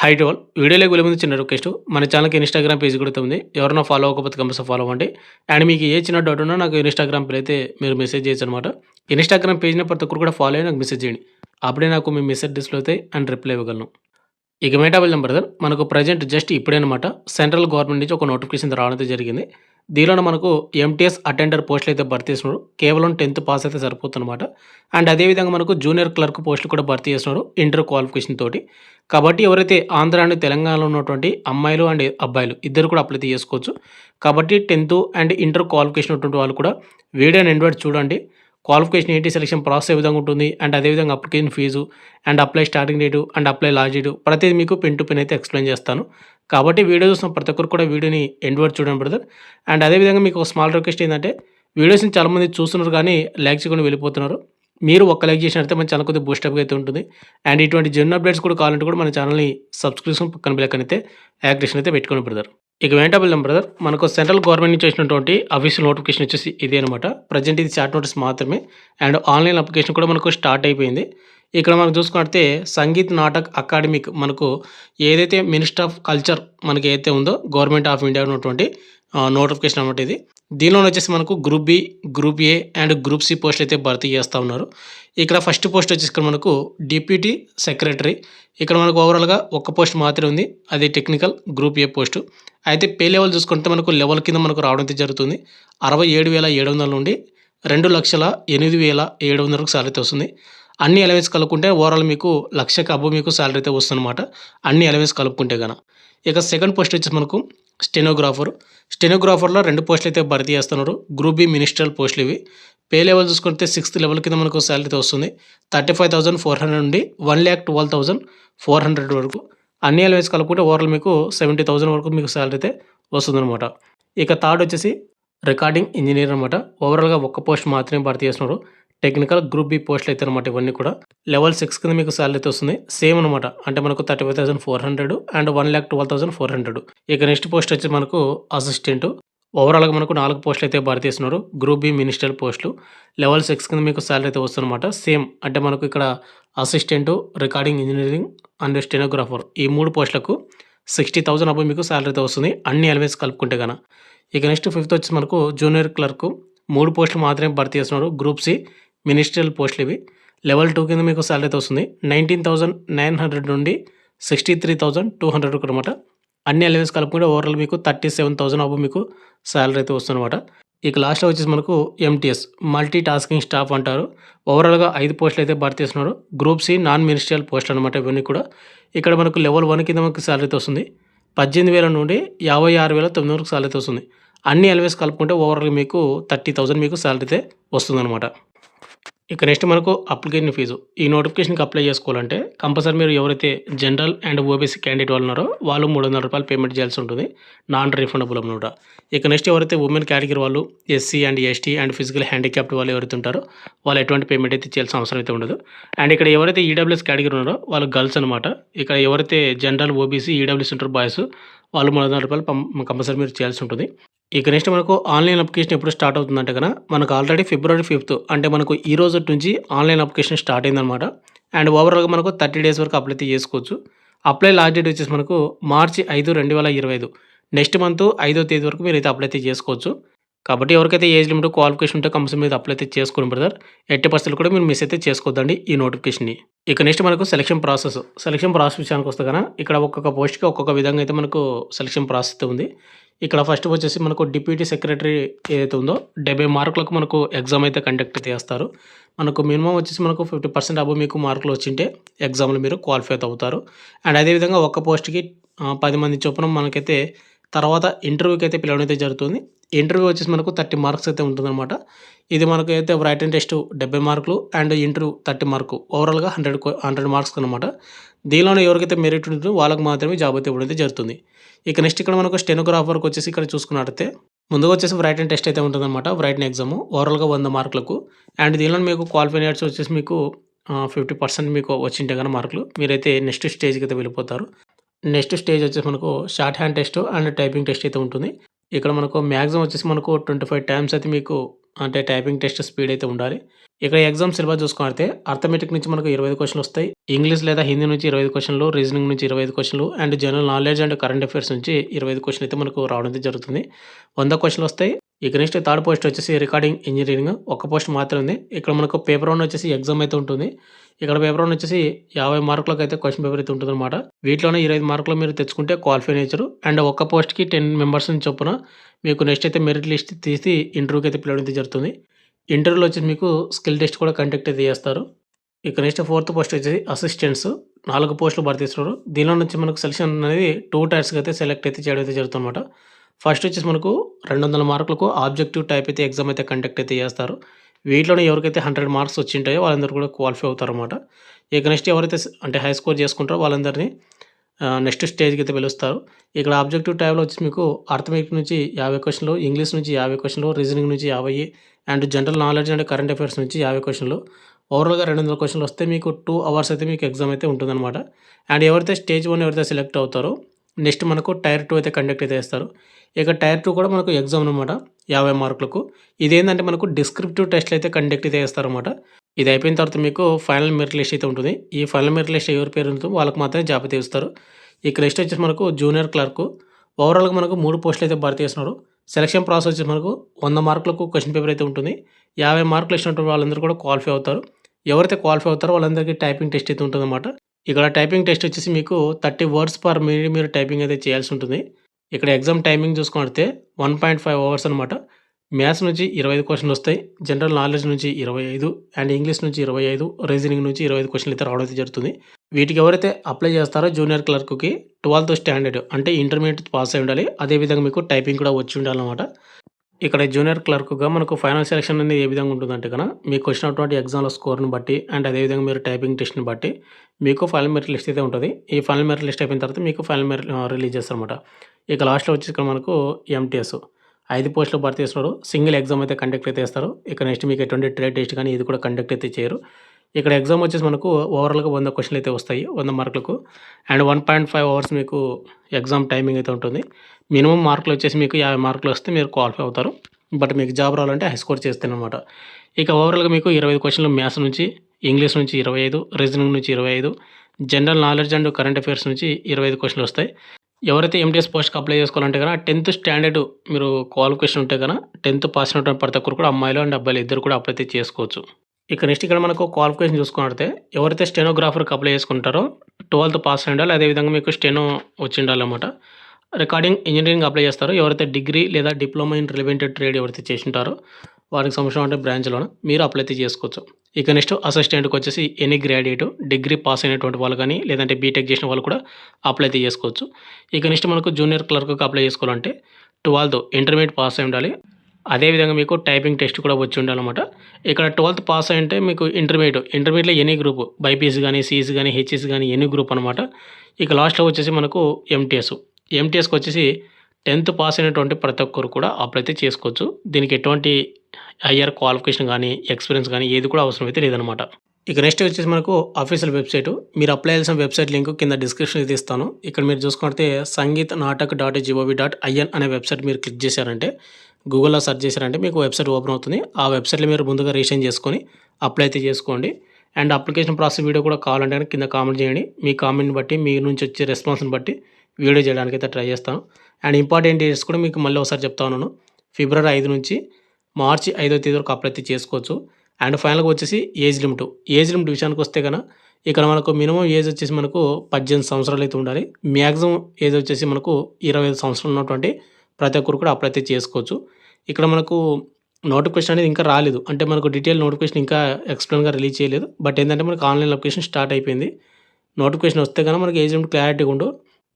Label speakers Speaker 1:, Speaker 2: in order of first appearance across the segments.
Speaker 1: High to all వీడియోలోకి వెళ్ళే ముందు చిన్న రిక్వెస్ట్ మన ఛానల్కి ఇన్స్టాగ్రామ్ పేజ్ కూడా ఉంది ఎవరైనా ఫాలో అవ్వకపోతే కంపల్సరీ ఫాలో అవ్వండి. అండ్ మీకు ఏ చిన్న డౌట్ ఉన్నా నాకు ఇన్స్టాగ్రామ్ పేరు అయితే మీరు మెసేజ్ చేయొచ్చు అనమాట ఇన్స్టాగ్రామ్ పేజ్ని ప్రతి ఒక్కరు కూడా ఫాలో అయ్యి నాకు మెసేజ్ చేయండి. అప్పుడే నాకు మీ మెసేజ్ డిస్ప్లే అవుతాయి అండ్ రిప్లై ఇవ్వగలను. ఇక మేటాబుల్ నెంబర్ బ్రదర్ మనకు ప్రజెంట్ జస్ట్ ఇప్పుడే అనమాట సెంట్రల్ గవర్నమెంట్ నుంచి ఒక నోటిఫికేషన్ రావడం జరిగింది. దీనిలో మనకు ఎంటీఎస్ అటెండర్ పోస్టులు అయితే భర్తీ చేస్తున్నారు కేవలం టెన్త్ పాస్ అయితే సరిపోతుందన్నమాట. అండ్ అదేవిధంగా మనకు జూనియర్ క్లర్క్ పోస్టులు కూడా భర్తీ చేస్తున్నారు ఇంటర్ క్వాలిఫికేషన్ తోటి. కాబట్టి ఎవరైతే ఆంధ్ర అండ్ తెలంగాణలో ఉన్నటువంటి అమ్మాయిలు అండ్ అబ్బాయిలు ఇద్దరు కూడా అప్లై చేసుకోవచ్చు. కాబట్టి టెన్త్ అండ్ ఇంటర్ క్వాలిఫికేషన్ ఉన్నటువంటి వాళ్ళు కూడా వీడియోని ఎండ్ చూడండి. క్వాలిఫికేషన్ ఏంటి సెలక్షన్ ప్రాసెస్ ఏ విధంగా ఉంటుంది అండ్ అదేవిధంగా application fee and apply starting date and apply last date ప్రతిదీ మీకు పెన్ టు పెన్ అయితే ఎక్స్ప్లెయిన్ చేస్తాను. కాబట్టి వీడియో చూసిన ప్రతి ఒక్కరు కూడా వీడియోని ఎండ్ వరకు చూడండి బ్రదర్. అండ్ అదేవిధంగా మీకు ఒక స్మాల్ రిక్వెస్ట్ ఏంటంటే వీడియోస్ని చాలామంది చూస్తున్నారు కానీ లైక్ చేయకుండా వెళ్ళిపోతున్నారు. మీరు ఒక్క లైక్ చేసినట్టే మన ఛానల్ కొద్దిగా బూస్టప్ అయితే ఉంటుంది. అండ్ ఇటువంటి జన్ అప్డేట్స్ కూడా కావాలంటే కూడా మన ఛానల్ని సబ్స్క్రిప్షన్ పక్కన బిల్లకనైతే అయితే యాక్టివేషన్ అయితే పెట్టుకోండి బ్రదర్. ఇక వెంటబుల్ బ్రదర్. మనకు సెంట్రల్ గవర్నమెంట్ నుంచి వచ్చినటువంటి అఫీషియల్ నోటిఫికేషన్ వచ్చేసి ఇదే అనమాట ప్రజెంట్ ఇది చాట్ నోటీస్ మాత్రమే. అండ్ ఆన్లైన్ అప్లికేషన్ కూడా మనకు స్టార్ట్ అయిపోయింది. ఇక్కడ మనం చూసుకుంటే సంగీత్ నాటక్ అకాడమిక్ మనకు ఏదైతే మినిస్టర్ ఆఫ్ కల్చర్ మనకి ఏదైతే ఉందో గవర్నమెంట్ ఆఫ్ ఇండియా ఉన్నటువంటి నోటిఫికేషన్ అనమాట ఇది. దీనిలో వచ్చేసి మనకు group B group A and group C post అయితే భర్తీ చేస్తూ ఉన్నారు. ఇక్కడ ఫస్ట్ పోస్ట్ వచ్చేసి ఇక్కడ మనకు డిప్యూటీ సెక్రటరీ. ఇక్కడ మనకు ఓవరాల్గా ఒక్క పోస్ట్ మాత్రమే ఉంది అది టెక్నికల్ గ్రూప్ ఏ పోస్టు. అయితే పే లెవెల్ చూసుకుంటే మనకు లెవెల్ కింద మనకు రావడం అయితే జరుగుతుంది. అరవై ఏడు వేల ఏడు వందల నుండి రెండు లక్షల ఎనిమిది వేల ఏడు వందలకు సాలరీ వస్తుంది. అన్ని ఎలవెన్స్ కలుపుకుంటే ఓవరాల్ మీకు లక్షకు అబ్బు మీకు సాలరీ అయితే వస్తుందన్నమాట. అన్ని ఎలవెన్స్ కలుపుకుంటే గన. ఇక సెకండ్ పోస్ట్ వచ్చేసి మనకు స్టెనోగ్రాఫర్ స్టెనోగ్రాఫర్లో రెండు పోస్టులు అయితే భర్తీ చేస్తున్నారు. గ్రూప్ బి మినిస్ట్రల్ పోస్టులు ఇవి. పే లెవెల్ చూసుకుంటే సిక్స్త్ లెవెల్ కింద మనకు శాలరీ అయితే వస్తుంది. Thirty five thousand four hundred నుండి one lakh twelve thousand four hundred వరకు. అన్ని ఎలవెన్స్ కలుపుకుంటే ఓవరాల్ మీకు సెవెంటీ థౌసండ్ వరకు మీకు శాలరీ అయితే వస్తుందన్నమాట. ఇక థర్డ్ వచ్చేసి రికార్డింగ్ ఇంజనీర్ అనమాట ఓవరాల్గా ఒక్క పోస్ట్ మాత్రమే భర్తీ చేస్తున్నారు. టెక్నికల్ గ్రూప్ బి పోస్టులు అయితే అనమాట ఇవన్నీ కూడా. లెవెల్ సిక్స్ కింద మీకు శాలరీ అయితే వస్తుంది. సేమ్ అనమాట అంటే మనకు thirty five thousand four hundred and one lakh twelve thousand four hundred. ఇక నెక్స్ట్ పోస్ట్ వచ్చి మనకు అసిస్టెంట్. ఓవరాల్గా మనకు నాలుగు పోస్టులు అయితే భర్తీ చేస్తున్నారు గ్రూప్ బి మినిస్టర్ పోస్టులు. లెవెల్ సిక్స్ కింద మీకు శాలరీ అయితే వస్తుందన్నమాట. సేమ్ అంటే మనకు ఇక్కడ assistant recording engineering and stenographer ఈ మూడు పోస్టులకు సిక్స్టీ థౌసండ్ అప్పుడు మీకు శాలరీ అయితే వస్తుంది. అన్ని ఎలిమెంట్స్ కలుపుకుంటే కన ఇక నెక్స్ట్ ఫిఫ్త్ వచ్చి మనకు జూనియర్ క్లర్క్. మూడు పోస్టులు మాత్రమే భర్తీ చేస్తున్నారు గ్రూప్ సి మినిస్ట్రియల్ పోస్టులు ఇవి. లెవెల్ టూ కింద మీకు శాలరీ అయితే వస్తుంది. నైన్టీన్ థౌసండ్ నైన్ హండ్రెడ్ నుండి sixty three thousand two hundred అనమాట అన్ని ఎలిమెంట్స్ కలుపుకుంటే ఓవరాల్ మీకు థర్టీ సెవెన్ థౌసండ్ అప్పుడు మీకు శాలరీ అయితే వస్తుందన్నమాట ఇక లాస్ట్లో వచ్చేసి మనకు ఎంటీఎస్ మల్టీ టాస్కింగ్ స్టాఫ్ అంటారు. ఓవరాల్గా ఐదు పోస్టులు అయితే భర్తీ చేస్తున్నారు. Group C non ministerial post అనమాట ఇవన్నీ కూడా. ఇక్కడ మనకు లెవెల్ వన్ కింద మనకు శాలరీ వస్తుంది. పద్దెనిమిది వేల నుండి యాభై ఆరు వేల తొమ్మిది వరకు శాలరీ వస్తుంది. అన్ని ఎలిమెంట్స్ కలుపుకుంటే ఓవరాల్ మీకు థర్టీ థౌసండ్ మీకు శాలరీ అయితే వస్తుందన్నమాట ఇక నెక్స్ట్ మనకు అప్లికేషన్ ఫీజు ఈ నోటిఫికేషన్కి అప్లై చేసుకోవాలంటే కంపల్సరీ మీరు ఎవరైతే జనరల్ అండ్ ఓబీసీ క్యాండిడేట్ వాళ్ళు ఉన్నారో వాళ్ళు మూడు వందల రూపాయలు పేమెంట్ చేయాల్సి ఉంటుంది. నాన్ రీఫండబుల్ అనమాట ఇక నెక్స్ట్ ఎవరైతే ఉమెన్ కేటగిరీ వాళ్ళు SC and ST and physical handicapped వాళ్ళు ఎవరైతే ఉంటారో వాళ్ళు ఎటువంటి పేమెంట్ అయితే చేయాల్సిన అవసరం అయితే ఉండదు. అండ్ ఇక్కడ ఎవరైతే ఈడబ్ల్యూఎస్ కేటగిరీ ఉన్నారో వాళ్ళు గర్ల్స్ అనమాట ఇక్కడ ఎవరైతే జనరల్ ఓబీసీ ఈడబ్ల్యూఎస్ ఉంటారో బాయ్స్ వాళ్ళు మూడు వందల రూపాయలు కంపల్సరీ మీరు చేయాల్సి ఉంటుంది. ఇక నెక్స్ట్ మనకు ఆన్లైన్ అప్లికేషన్ ఎప్పుడు స్టార్ట్ అవుతుందంటే కనుక మనకు ఆల్రెడీ ఫిబ్రవరి ఫిఫ్త్ అంటే మనకు ఈ రోజు నుంచి ఆన్లైన్ అప్లికేషన్ స్టార్ట్ అయిందనమాట అండ్ ఓవరాల్గా మనకు థర్టీ డేస్ వరకు అప్లై చేసుకోవచ్చు. అప్లై లాస్ట్ డేట్ వచ్చేసి మనకు మార్చి ఐదు రెండు వేల ఇరవై ఐదు. నెక్స్ట్ మంత్ ఐదో తేదీ వరకు మీరు అయితే అప్లై చేసుకోవచ్చు. కాబట్టి ఎవరికైతే ఏజ్ లిమిట్ క్వాలిఫికేషన్ ఉంటే కంపల్సరీ మీద అప్లై అయితే చేసుకోండి బ్రదర్ ఎట్టి పరిస్థితులు కూడా మీరు మిస్ అయితే చేసుకోవద్దండి ఈ నోటిఫికేషన్ని ఇక నెక్స్ట్ మనకు సెలక్షన్ ప్రాసెస్ సెలక్షన్ ప్రాసెస్ విషయానికి వస్తే కనుక ఇక్కడ ఒక్కొక్క పోస్ట్కి ఒక్కొక్క విధంగా అయితే మనకు సెలక్షన్ ప్రాసెస్ ఉంది. ఇక్కడ ఫస్ట్ వచ్చేసి మనకు డిప్యూటీ సెక్రటరీ ఏదైతే ఉందో డెబ్బై మార్కులకు మనకు ఎగ్జామ్ అయితే కండక్ట్ చేస్తారు. మనకు మినిమం వచ్చేసి మనకు ఫిఫ్టీ పర్సెంట్ అబో మీకు మార్కులు వచ్చింటే ఎగ్జామ్లో మీరు క్వాలిఫై అవుతారు. అండ్ అదేవిధంగా ఒక్క పోస్ట్కి పది మంది చొప్పున మనకైతే తర్వాత ఇంటర్వ్యూకి అయితే పిలవడం అయితే జరుగుతుంది. ఇంటర్వ్యూ వచ్చేసి మనకు థర్టీ మార్క్స్ అయితే ఉంటుందన్నమాట. ఇది మనకు అయితే రైట్ అండ్ టెస్ట్ డెబ్బై మార్కులు అండ్ ఇంటర్వ్యూ థర్టీ మార్కు. ఓవరాల్గా హండ్రెడ్ హండ్రెడ్ మార్క్స్ అనమాట దీనిలోనే ఎవరికైతే మెరిట్ ఉంటుందో వాళ్ళకి మాత్రమే జాబ్ అయితే ఇవ్వడం అయితే జరుగుతుంది. ఇక నెక్స్ట్ ఇక్కడ మనకు స్టెనోగ్రాఫర్కి వచ్చేసి ఇక్కడ చూసుకున్నట్టయితే ముందుగా వచ్చేసి రైటింగ్ టెస్ట్ అయితే ఉంటుందన్నమాట. రైటింగ్ ఎగ్జామ్ ఓవరాల్గా వంద మార్కులకు. అండ్ దీనిలో మీకు క్వాలిఫై వచ్చేసి మీకు ఫిఫ్టీ పర్సెంట్ మీకు వచ్చింటే కానీ మార్కులు. మీరైతే నెక్స్ట్ స్టేజ్కి అయితే వెళ్ళిపోతారు. నెక్స్ట్ స్టేజ్ వచ్చేసి మనకు shorthand test and typing test అయితే ఉంటుంది. ఇక్కడ మనకు మ్యాక్సిమం వచ్చేసి మనకు ట్వంటీ ఫైవ్ టైమ్స్ అయితే మీకు అంటే టైపింగ్ టెస్ట్ స్పీడ్ అయితే ఉండాలి. ఇక్కడ ఎగ్జామ్ సిలబస్ చూసుకుంటే అర్థమెటిక్ నుంచి మనకు ఇరవై క్వశ్చన్లు వస్తాయి. ఇంగ్లీష్ లేదా హిందీ నుంచి ఇరవై క్వశ్చన్లు రీజనింగ్ నుంచి ఇరవై క్వశ్చన్లు and general knowledge and current affairs నుంచి ఇరవై క్వశ్చన్ అయితే మనకు రావడం అయితే జరుగుతుంది. వంద క్వశ్చన్లు వస్తాయి. ఇక నెక్స్ట్ థర్డ్ పోస్ట్ వచ్చేసి రికార్డింగ్ ఇంజనీరింగ్ ఒక పోస్ట్ మాత్రమే ఉంది. ఇక్కడ మనకు పేపర్ వన్ వచ్చేసి ఎగ్జామ్ అయితే ఉంటుంది. ఇక్కడ పేపర్ వన్ వచ్చేసి 50 మార్కులకు అయితే క్వశ్చన్ పేపర్ అయితే ఉంటుందన్నమాట. వీటిలోనే 25 మార్కులు మీరు తెచ్చుకుంటే క్వాలిఫై నేచరు అండ్ ఒక్క పోస్ట్‌కి 10 మెంబర్స్ చొప్పున మీకు నెక్స్ట్ అయితే మెరిట్ లిస్ట్ తీసి ఇంటర్వ్యూకి అయితే పిలవడం జరుగుతుంది. ఇంటర్వ్యూలో వచ్చి మీకు స్కిల్ టెస్ట్ కూడా కండక్ట్ అయితే చేస్తారు. ఇక నెక్స్ట్ ఫోర్త్ పోస్ట్ వచ్చేసి అసిస్టెంట్స్ నాలుగు పోస్టులు భర్తీ చేస్తున్నారు. దీనిలో నుంచి మనకు సెలక్షన్ అనేది టూ టైప్స్గా అయితే సెలెక్ట్ అయితే చేయడం అయితే జరుగుతుందన్నమాట. ఫస్ట్ వచ్చేసి మనకు 200 మార్కులకు ఆబ్జెక్టివ్ టైప్ అయితే ఎగ్జామ్ అయితే కండక్ట్ అయితే చేస్తారు. వీటిలోనే ఎవరికైతే 100 మార్క్స్ వచ్చింటాయో వాళ్ళందరూ కూడా క్వాలిఫై అవుతారన్నమాట. ఇక నెక్స్ట్ ఎవరైతే అంటే హై స్కోర్ చేసుకుంటారో వాళ్ళందరినీ నెక్స్ట్ స్టేజ్‌కి అయితే పిలుస్తారు. ఇక్కడ ఆబ్జెక్టివ్ ట్యాబ్‌లో వచ్చి మీకు అర్థమెటిక్ నుంచి యాభై క్వశ్చన్లు ఇంగ్లీష్ నుంచి యాభై క్వశ్చన్లు రీజనింగ్ నుంచి 50 and general knowledge and current affairs నుంచి యాభై క్వశ్చన్లు ఓవరాల్‌గా 200 క్వెషన్‌లు వస్తే మీకు టూ అవర్స్ అయితే మీకు ఎగ్జామ్ అయితే ఉంటుందన్నమాట. అండ్ ఎవరైతే స్టేజ్ వన్ ఎవరైతే సెలెక్ట్ అవుతారో నెక్స్ట్ మనకు టైర్ టూ అయితే కండక్ట్ అయితే చేస్తారు. ఇక టైర్ టూ కూడా మనకు ఎగ్జామ్ అనమాట 50 మార్కులకు. ఇదేంటంటే మనకు డిస్క్రిప్టివ్ టెస్ట్‌లు అయితే కండక్ట్ అయితే చేస్తారన్నమాట. ఇది అయిపోయిన తర్వాత మీకు ఫైనల్ మెరిట్ లిస్ట్ అయితే ఉంటుంది. ఈ ఫైనల్ మెరిట్ లిస్ట్ ఎవరి పేరు ఉంటుందో వాళ్ళకి మాత్రమే జాబితా ఇస్తారు. ఈ లిస్ట్ వచ్చేసి మనకు జూనియర్ క్లర్క్ ఓవరాల్‌గా మనకు మూడు పోస్టులు అయితే భర్తీ చేస్తున్నారు. సెలక్షన్ ప్రాసెస్ వచ్చేసి మనకు వంద మార్కులకు క్వశ్చన్ పేపర్ అయితే ఉంటుంది. 50 మార్కులు ఇచ్చినటువంటి వాళ్ళందరూ కూడా క్వాలిఫై అవుతారు. ఎవరైతే క్వాలిఫై అవుతారో వాళ్ళందరికీ టైపింగ్ టెస్ట్ అయితే ఉంటుందన్నమాట. ఇక్కడ టైపింగ్ టెస్ట్ వచ్చేసి మీకు 30 వర్డ్స్ పర్ మినిట్ మీరు టైపింగ్ అయితే చేయాల్సి ఉంటుంది. ఇక్కడ ఎగ్జామ్ టైమింగ్ చూసుకుంటే 1.5 అవర్స్ అనమాట. మ్యాథ్స్ నుంచి ఇరవై ఐదు క్వశ్చన్లు వస్తాయి. జనరల్ నాలెడ్జ్ నుంచి 25 అండ్ ఇంగ్లీష్ నుంచి 25, రీజనింగ్ నుంచి 25 క్వెషన్‌లు అయితే రావడం అయితే జరుగుతుంది. వీటికి ఎవరైతే అప్లై చేస్తారో జూనియర్ క్లర్క్‌కి 12థ్ స్టాండర్డ్ అంటే ఇంటర్మీడియట్ పాస్ అయి ఉండాలి. అదేవిధంగా మీకు టైపింగ్ కూడా వచ్చి ఉండాలన్నమాట. ఇక్కడ జూనియర్ క్లర్క్‌గా మనకు ఫైనల్ సెలక్షన్ అనేది ఏ విధంగా ఉంటుందంటే గన మీకు వచ్చినటువంటి ఎగ్జామ్ల స్కోర్‌ని బట్టి అండ్ అదేవిధంగా మీరు టైపింగ్ టెస్ట్‌ని బట్టి మీకు ఫైనల్ మెరిట్ లిస్ట్ అయితే ఉంటుంది ఈ ఫైనల్ మెరిట్ లిస్ట్ అయిపోయిన తర్వాత మీకు ఫైనల్ మెరిట్ రిలీజ్ చేస్తారనమాట ఇక లాస్ట్‌లో వచ్చేసి ఇక్కడ మనకు ఎంటీఎస్ ఐదు పోస్టులు భర్తీ చేస్తున్నారు. సింగిల్ ఎగ్జామ్ అయితే కండక్ట్ అయితే చేస్తారు. ఇక నెక్స్ట్ మీకు ఎటువంటి ట్రేడ్ టెస్ట్ కానీ ఇది కూడా కండక్ట్ అయితే చేయరు. ఇక్కడ ఎగ్జామ్ వచ్చేసి మనకు ఓవరాల్‌గా వంద క్వశ్చన్లు అయితే వస్తాయి. వంద మార్కులకు అండ్ 1.5 అవర్స్ మీకు ఎగ్జామ్ టైమింగ్ అయితే ఉంటుంది. మినిమం మార్కులు వచ్చేసి మీకు 50 మార్కులు వస్తే మీరు క్వాలిఫై అవుతారు. బట్ మీకు జాబ్ రావాలంటే హై స్కోర్ అనమాట ఇక ఓవరాల్‌గా మీకు ఇరవై ఐదు క్వశ్చన్లు మ్యాథ్స్ నుంచి, ఇంగ్లీష్ నుంచి 25, రీజనింగ్ నుంచి 25, general knowledge and current affairs నుంచి ఇరవై ఐదు క్వశ్చన్లు వస్తాయి. ఎవరైతే ఎంటీఎస్ పోస్ట్‌కి అప్లై చేసుకోవాలంటే గన 10థ్ స్టాండర్డ్ మీరు క్వాలిఫికేషన్ ఉంటే గన 10థ్ పాస్ అయినటువంటి ప్రతి ఒక్కరు కూడా అమ్మాయిలు అండ్ అబ్బాయిలు ఇద్దరు కూడా అప్లై అయితే చేసుకోవచ్చు. ఇక నెక్స్ట్ ఇక్కడ మనకు క్వాలిఫికేషన్ చూసుకున్నట్టే ఎవరైతే స్టెనోగ్రాఫర్‌కి అప్లై చేసుకుంటారో 12థ్ పాస్ అయి ఉండాలి. అదేవిధంగా మీకు స్టెనో వచ్చి ఉండాలన్నమాట. రికార్డింగ్ ఇంజనీరింగ్ అప్లై చేస్తారో ఎవరైతే డిగ్రీ లేదా డిప్లొమా ఇన్ రిలవెంటెడ్ ట్రేడ్ ఎవరైతే చేసుంటారో వారికి సంవత్సరం అంటే బ్రాంచ్‌లోన మీరు అప్లై అయితే చేసుకోవచ్చు. ఇక నెక్స్ట్ అసిస్టెంట్‌కి వచ్చేసి ఎనీ గ్రాడ్యుయేట్ డిగ్రీ పాస్ అయినటువంటి వాళ్ళు కానీ లేదంటే బీటెక్ చేసిన వాళ్ళు కూడా అప్లై అయితే చేసుకోవచ్చు. ఇక నెక్స్ట్ మనకు జూనియర్ క్లర్క్‌కి అప్లై చేసుకోవాలంటే ట్వెల్త్ ఇంటర్మీడియట్ పాస్ అయి ఉండాలి. అదేవిధంగా మీకు టైపింగ్ టెస్ట్ కూడా వచ్చి ఉండాలన్నమాట. ఇక్కడ 12థ్ పాస్ అయ్యుంటే మీకు ఇంటర్మీడియట్ ఇంటర్మీడియట్లో ఎనీ గ్రూప్ బైపీసీ కానీ సీఈసీ కానీ హెచ్ఎస్ కానీ ఎనీ గ్రూప్ అనమాట. ఇక లాస్ట్‌లో వచ్చేసి మనకు ఎంటీఎస్. ఎంటీఎస్‌కి వచ్చేసి 10థ్ పాస్ అయినటువంటి ప్రతి ఒక్కరు కూడా అప్లై అయితే చేసుకోవచ్చు. దీనికి ఎటువంటి ఐఆర్ క్వాలిఫికేషన్ కానీ ఎక్స్‌పీరియన్స్ కానీ ఏది కూడా అవసరం అయితే లేదనమాట ఇక నెక్స్ట్ వచ్చేసి మనకు అఫీషియల్ వెబ్సైట్ మీరు అప్లై చేసిన వెబ్‌సైట్ లింక్ కింద డిస్క్రిప్షన్ అయితే ఇస్తాను. ఇక్కడ మీరు చూసుకుంటే Sangeet Natak dot G O V dot I N అనే వెబ్‌సైట్ మీరు క్లిక్ చేశారంటే గూగుల్‌లో సెర్చ్ చేశారంటే మీకు వెబ్‌సైట్ ఓపెన్ అవుతుంది. ఆ వెబ్‌సైట్‌లో మీరు ముందుగా రిజిస్ట్రేషన్ చేసుకొని అప్లై అయితే చేసుకోండి. అండ్ అప్లికేషన్ ప్రాసెస్ వీడియో కూడా కావాలంటే కింద కామెంట్ చేయండి. మీ కామెంట్‌ని బట్టి మీ నుంచి వచ్చే రెస్పాన్స్‌ని బట్టి వీడియో చేయడానికి అయితే ట్రై చేస్తాను. అండ్ ఇంపార్టెంట్ డేట్స్ కూడా మీకు మళ్ళీ ఒకసారి చెప్తా ఉన్నాను. ఫిబ్రవరి ఐదు నుంచి మార్చి ఐదో తేదీ వరకు అప్లై చేసుకోవచ్చు. అండ్ ఫైనల్‌గా వచ్చేసి ఏజ్ లిమిట్. ఏజ్ లిమిట్ విషయానికి వస్తే కనుక ఇక్కడ మనకు మినిమం ఏజ్ వచ్చేసి మనకు 18 సంవత్సరాలు అయితే ఉండాలి. మ్యాక్సిమం ఏజ్ వచ్చేసి మనకు 25 సంవత్సరాలు ఉన్నటువంటి ప్రతి ఒక్కరు కూడా అప్లై చేసుకోవచ్చు. ఇక్కడ మనకు నోటిఫికేషన్ అనేది ఇంకా రాలేదు. అంటే మనకు డీటెయిల్ నోటిఫికేషన్ ఇంకా ఎక్స్‌ప్లెయిన్‌గా రిలీజ్ చేయలేదు. బట్ ఏంటంటే మనకు ఆన్‌లైన్ అప్లికేషన్ స్టార్ట్ అయిపోయింది. నోటిఫికేషన్ వస్తే కనుక మనకి ఏజ్ లిమిట్ క్లారిటీగా ఉండు.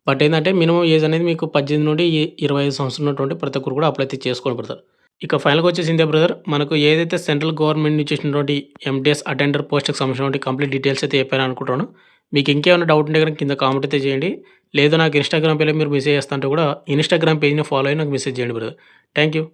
Speaker 1: బట్ ఏంటంటే మినిమం ఏజ్ అనేది మీకు 18 నుండి ఇరవై ఐదు సంవత్సరాలు ఉన్నటువంటి ప్రతి ఒక్కరు కూడా అప్లై అయితే పడతారు ఇక ఫైనల్‌గా వచ్చేసిందే బ్రదర్. మనకు ఏదైతే సెంట్రల్ గవర్నమెంట్ నుంచి వచ్చినటువంటి ఎంటీఎస్ అటెండర్ పోస్ట్‌కి సంబంధించినటువంటి కంప్లీట్ డీటెయిల్స్ అయితే చెప్పాను అనుకుంటున్నాను. మీకు ఇంకేమైనా డౌట్ ఉంటే కనుక కింద కామెంట్ అయితే చేయండి. లేదు నాకు ఇన్‌స్టాగ్రామ్ పేజ్‌లో మీరు మెసేజ్ చేస్తా అంటే కూడా ఇన్‌స్టాగ్రామ్ పేజ్‌ని ఫాలో అయ్యి నాకు మెసేజ్ చేయండి బ్రదర్. Thank you.